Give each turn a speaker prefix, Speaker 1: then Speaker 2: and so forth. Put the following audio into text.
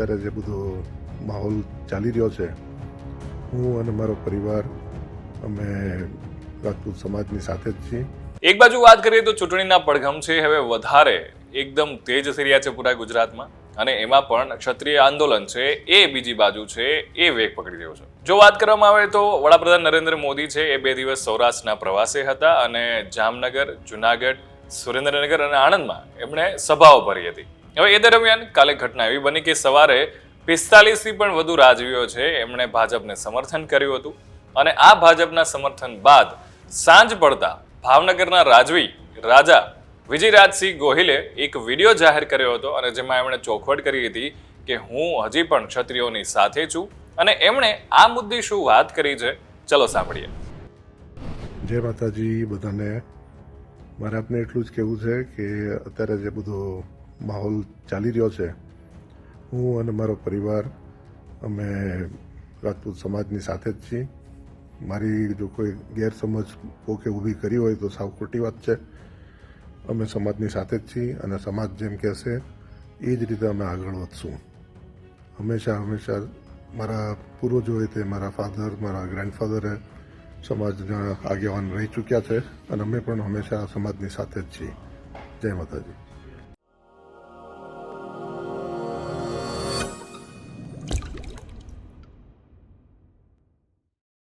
Speaker 1: અત્યારે જે બધો માહોલ ચાલી રહ્યો છે, હું અને મારો પરિવાર, અમે રાજપૂત સમાજની સાથે જ છીએ.
Speaker 2: એક બાજુ વાત કરીએ તો ચૂંટણીના પડઘમ છે, હવે વધારે એકદમ તેજ થઈ રહ્યા છે પૂરા ગુજરાતમાં અને એમાં પણ ક્ષત્રિય આંદોલન છે, એ બીજી બાજુ છે, એ વેગ પકડી રહ્યો છે. જો વાત કરવામાં આવે તો વડાપ્રધાન નરેન્દ્ર મોદી છે, એ બે દિવસ સૌરાષ્ટ્રના પ્રવાસે હતા અને જામનગર, જુનાગઢ, સુરેન્દ્રનગર અને આણંદમાં એમણે સભાઓ ભરી હતી. હવે એ દરમિયાન કાલે ઘટના એવી બની કે સવારે પિસ્તાલીસથી પણ વધુ રાજવીઓ છે, એમણે ભાજપને સમર્થન કર્યું હતું. અને આ ભાજપના સમર્થન બાદ સાંજ પડતા ભાવનગરના રાજવી, રાજા વિજયરાજસિંહ ગોહિલે એક વીડિયો જાહેર કર્યો હતો અને જેમાં એમણે ચોખવટ કરી હતી કે હું હજી પણ ક્ષત્રિયોની સાથે છું અને એમણે આ મુદ્દે શું વાત કરી છે, ચલો સાંભળીએ.
Speaker 1: જય માતાજી બધાને. મારે આપને એટલું જ કહેવું છે કે અત્યારે જે બધો માહોલ ચાલી રહ્યો છે. હું અને મારો પરિવાર, અમે રાજપૂત સમાજની સાથે જ છીએ. મારી જો કોઈ ગેરસમજ પોકે ઊભી કરી હોય તો સાવ ખોટી વાત છે. અમે સમાજની સાથે જ છીએ અને સમાજ જેમ કહેશે, એ જ રીતે અમે આગળ વધશું. હંમેશા હંમેશા મારા પૂર્વજોએ તે મારા ફાધર મારા ગ્રેન્ડફાધરે સમાજના આગેવાન રહી ચૂક્યા છે અને અમે પણ હંમેશા સમાજની સાથે જ છીએ. જય માતાજી.